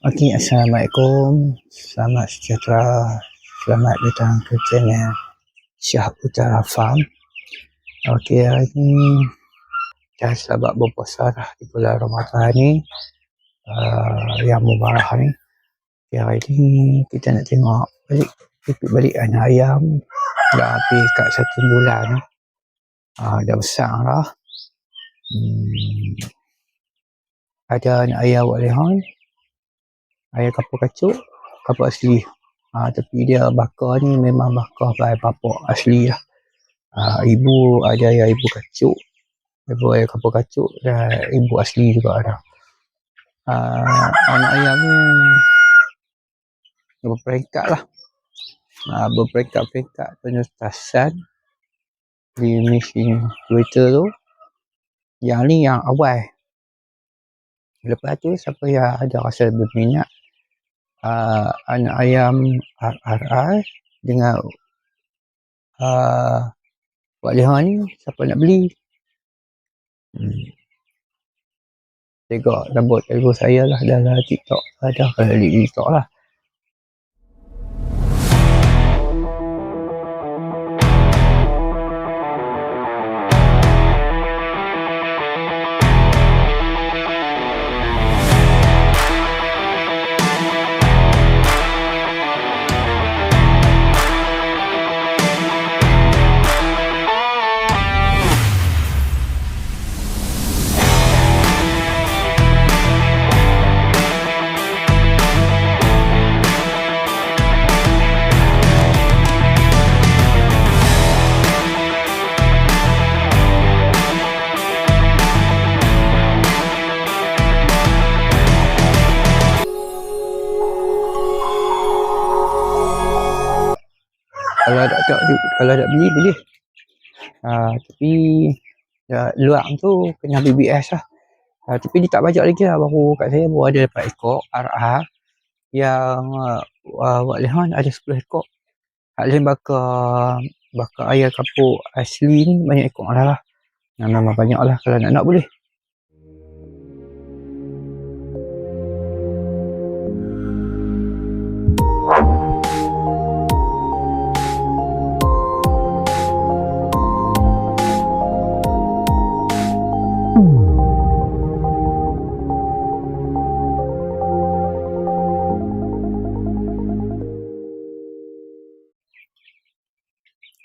Okey, Assalamualaikum. Selamat sejahtera. Selamat datang ke channel Syah Utara Farm. Okey, hari ni dah selamat berpuasa dah di bulan Ramadan ni. Uh, yang mubarak ni. Okey, hari ni kita nak tengok balik pipit balik anak ayam. Dah habis kat satu bulan. Uh, dah besar lah. Hmm. Ada anak ayam buat lehan ayam kapur kacuk kapur asli. Ha, tapi dia bakar ni memang bakar by bapak asli lah. Ha, ibu ada yang ibu kacuk ibu ayam kapur kacuk dan ibu asli juga ada. Ha, anak ayam ni berperingkat lah. Ha, berperingkat-peringkat penutasan di mesin Twitter tu. Yang ni yang awal. Lepas tu siapa yang ada rasa berminat uh, anak ayam RRR dengan uh, Wak Leha ni siapa nak beli hmm. tengok rambut ego saya lah dalam tiktok ada kalau di tiktok lah kalau ada kalau ada beli boleh. Uh, tapi ya, luar tu kena BBS lah. Uh, tapi dia tak bajak lagi lah. Baru kat saya baru ada 4 ekor RR yang uh, uh, Wak Lehan ada 10 ekor. Hak lain bakar bakar ayam kapur asli ni banyak ekor lah lah. Memang banyak lah kalau nak nak boleh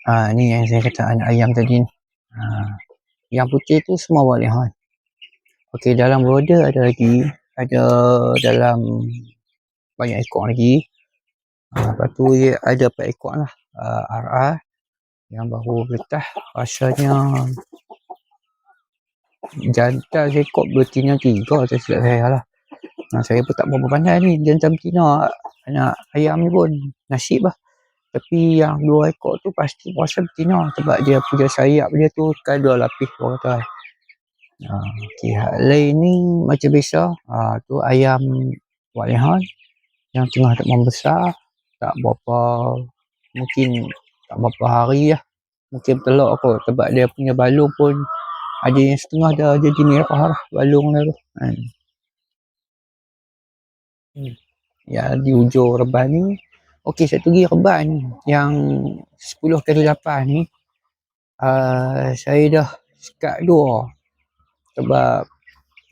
Ha, ni yang saya kata anak ayam tadi ni. Ha, yang putih tu semua boleh ha. Okey, dalam border ada lagi. Ada dalam banyak ekor lagi. Ha, lepas tu dia ada 4 ekor lah. Uh, RR yang baru betah. Rasanya jantan seekor betina tiga saya silap saya lah. Nah, saya pun tak berapa pandai ni jantan betina anak ayam ni pun nasib lah. Tapi yang dua ekor tu pasti puasa betina sebab dia punya sayap dia tu kan dua lapis orang kata. Ha, okay, lain ni macam biasa. Ha, tu ayam buat lehan yang tengah tak membesar. Tak berapa, mungkin tak berapa hari lah. Mungkin telur aku sebab dia punya balung pun ada yang setengah dah jadi merah lah balung dia tu. Kan. Hmm. Ya di ujung reban ni Okey, satu lagi reban yang 10 kali 8 ni. Uh, saya dah sekat dua sebab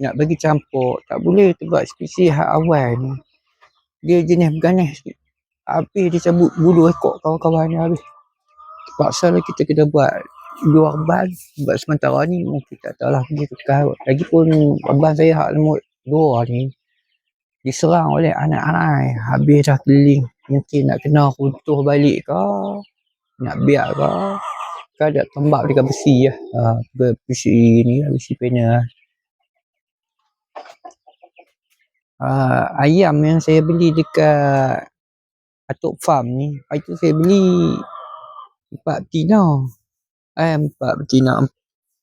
nak bagi campur. Tak boleh sebab spesies hak awal ni. Dia jenis berganas habis dia cabut bulu ekor kawan-kawan ni habis. Terpaksa lah kita kena buat dua reban sebab sementara ni mungkin tak tahu lah pergi tukar lagipun reban saya hak lemut dua ni diserang oleh anak-anak. Habis dah keliling mungkin nak kena runtuh balik ke nak biar ke kan ada tembak dekat besi lah ha, besi ni lah besi panel ha, ayam yang saya beli dekat Atuk Farm ni itu saya beli empat betina eh empat betina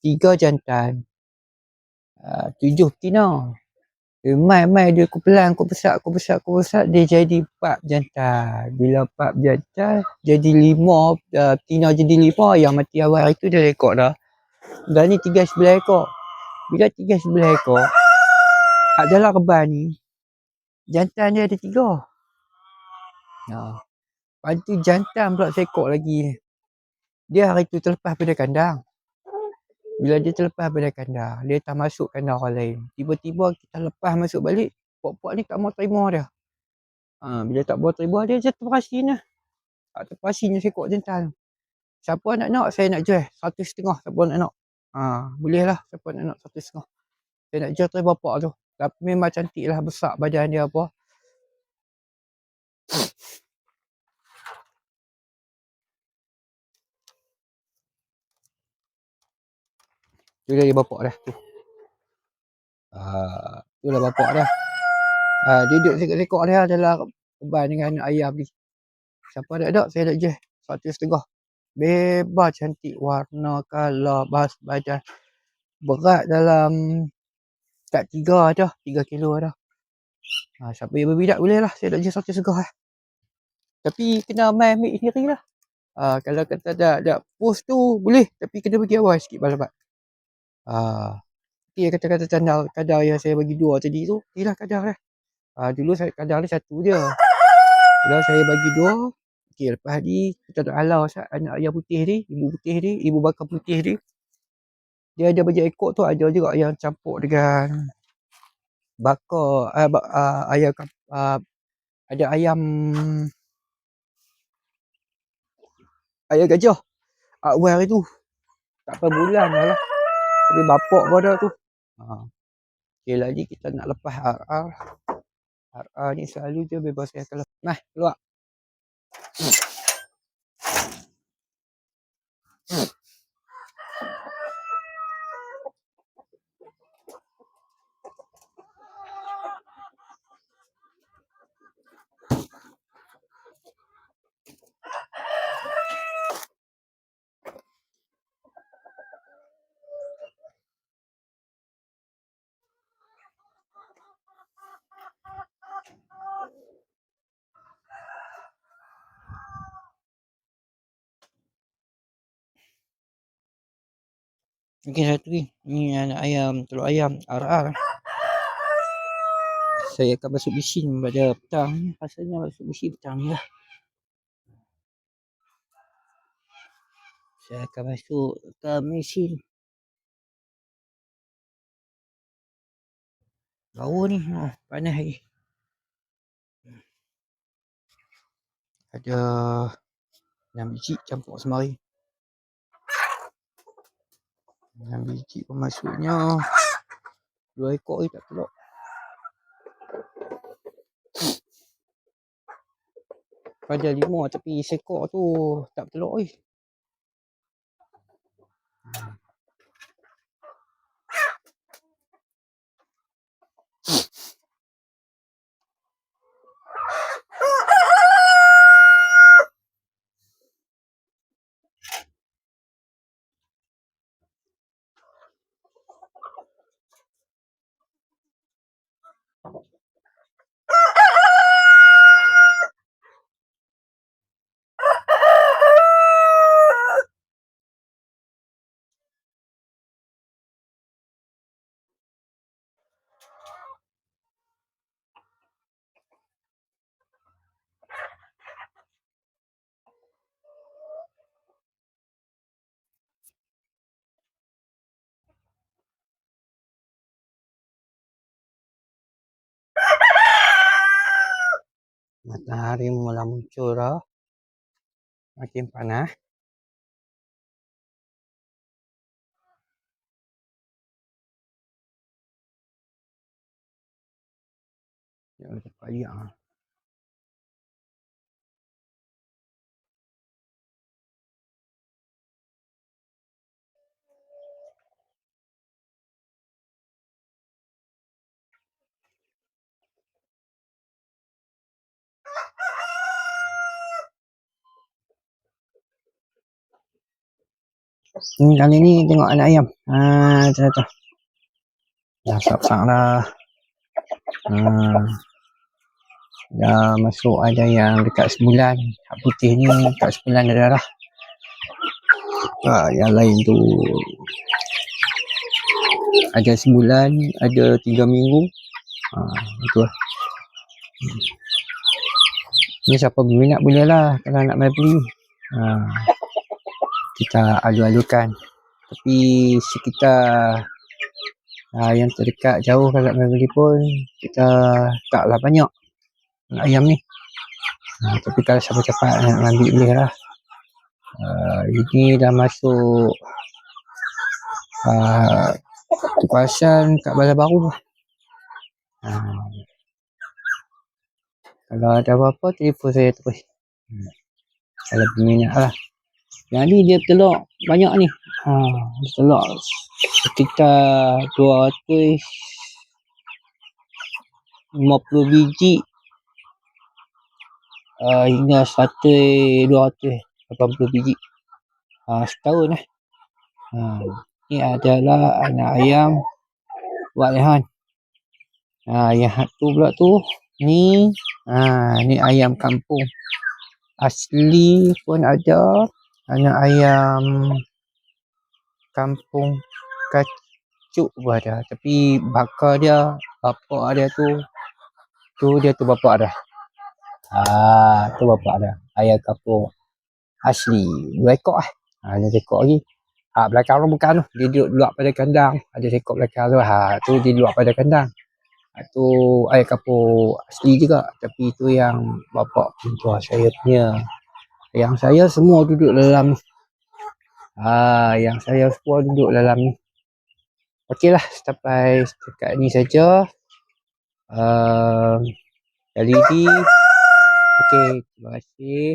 tiga jantan. Uh, tujuh betina Eh, mai mai dia aku pelan, aku besar, aku besar, aku besar, dia jadi empat jantan. Bila empat jantan, jadi lima, uh, tina jadi lima, yang mati awal itu dia rekod dah. Dan ni tiga sebelah ekor. Bila tiga sebelah ekor, hak dalam reban ni, Jantan dia ada tiga. Ha. Lepas tu jantan pula seekor lagi. Dia hari tu terlepas pada kandang. Bila dia terlepas pada kandang, dia tak masuk kandang orang lain. Tiba-tiba kita lepas masuk balik, puak-puak ni tak mau terima dia. Ha, bila tak mau terima, dia je terperasin lah. Tak terperasin seekor jantan. Siapa nak nak, saya nak jual. Satu setengah siapa nak nak. Ha, boleh lah siapa nak nak satu setengah. Saya nak jual tu bapak tu. Tapi memang cantik lah besar badan dia apa. Tu dari bapak dah tu. Ha, tu lah bapak dah. Ha, dia duduk sekok-sekok dia dalam keban dengan ayam ni. Siapa ada, saya nak jual. Satu setengah. Bebas cantik warna, color, bas, badan. Berat dalam tak tiga dah. Tiga kilo dah. Ha, siapa yang berbidak boleh lah. Saya nak jual satu setengah lah. Tapi kena main ambil sendiri lah. Ha, kalau kata ada, ada post tu boleh. Tapi kena bagi awal sikit balabat. Ah, dia kata-kata kadar, kadar yang saya bagi dua tadi tu, inilah kadar dia. Ah, dulu saya kadar dia satu je. Kalau saya bagi dua, okey lepas ni kita nak halau anak ayam putih ni, ibu putih ni, ibu bakar putih ni. Dia ada banyak ekor tu ada juga yang campur dengan bakar uh, uh, ayam uh, ada ayam ayam gajah. Awal itu tak apa bulan lah. Tapi bapak pun ada tu. Ha. Okay, lagi kita nak lepas RR. RR ni selalu je bebas saya kalau. Nah, keluar. Hmm. Hmm. Mungkin satu ni. Ni anak ayam, telur ayam, RR. Saya akan masuk mesin pada petang ni. Rasanya masuk mesin petang ni lah. Saya akan masuk ke mesin. Bau ni. Oh, panas lagi. Ada 6 biji campur semari. Yang biji pun masuknya dua ekor ni tak telok. Pada lima tapi sekor tu tak telok matahari mula muncul dah. Makin panas. Jangan lupa payah. Ni kali ni tengok anak ayam. Ha, tu tu. Dah sak dah. Ha. Dah masuk ada yang dekat sebulan. Hak putih ni dekat sebulan dah dah. Ha, yang lain tu ada sebulan, ada tiga minggu. Ha, itu lah. Ni siapa berminat bolehlah kalau nak beli. Ha. Kita alu-alukan. Tapi sekitar ha, yang terdekat jauh mai beli pun kita taklah banyak nak ayam ni. Ha, tapi kalau siapa cepat nak ambil boleh lah. Uh, ini dah masuk uh, kawasan kat Balai Baru. Uh, kalau ada apa-apa, telefon saya terus. Hmm. Kalau berminat lah. Ni dia telur banyak ni. Ha, telur sekitar 250 biji uh, hingga 100 280 biji. Ha, setahun lah. Ha, ni adalah anak ayam buat lehan. Ha, yang satu pula tu Ni ha, ni ayam kampung. Asli pun ada. Anak ayam kampung kacuk pun ada. Tapi bakar dia, bapak dia tu, tu dia tu bapak dia. Ah, tu bapak dia. Ayam kampung asli. Dua ekor lah. Ha, ada ekor lagi. Ha, belakang tu bukan tu. Dia duduk luar pada kandang. Ada ekor belakang tu. Ha, tu dia luar pada kandang. Itu air kapur asli juga. Tapi itu yang bapak tua saya punya. Yang saya semua duduk dalam ni. Ha, yang saya semua duduk dalam ni. Okeylah sampai setakat ni saja. Uh, kali ni. Okey, terima kasih.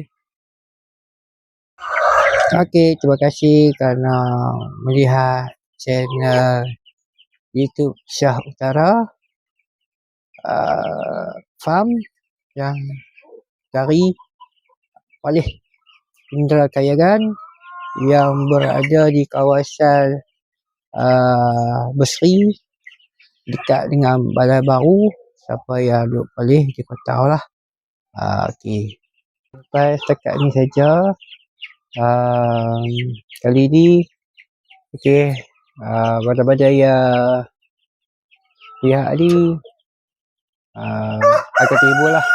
Okey, terima kasih kerana melihat channel YouTube Syah Utara uh, farm yang dari Palih Indra Kayagan yang berada di kawasan uh, Besri dekat dengan Balai Baru siapa yang duduk Palih di kota lah uh, ok sampai setakat ni saja uh, kali ni ok uh, pada-pada yang pihak ni uh, agak timbul lah.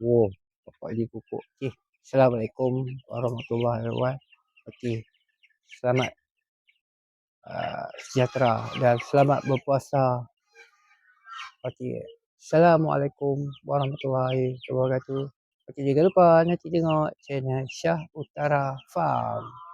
Oh, bapak dia pupuk. Okey. Assalamualaikum warahmatullahi wabarakatuh. Selamat uh, sejahtera dan selamat berpuasa. Okey. Assalamualaikum warahmatullahi wabarakatuh. Okey, jangan lupa nanti tengok channel Syah Utara Farm.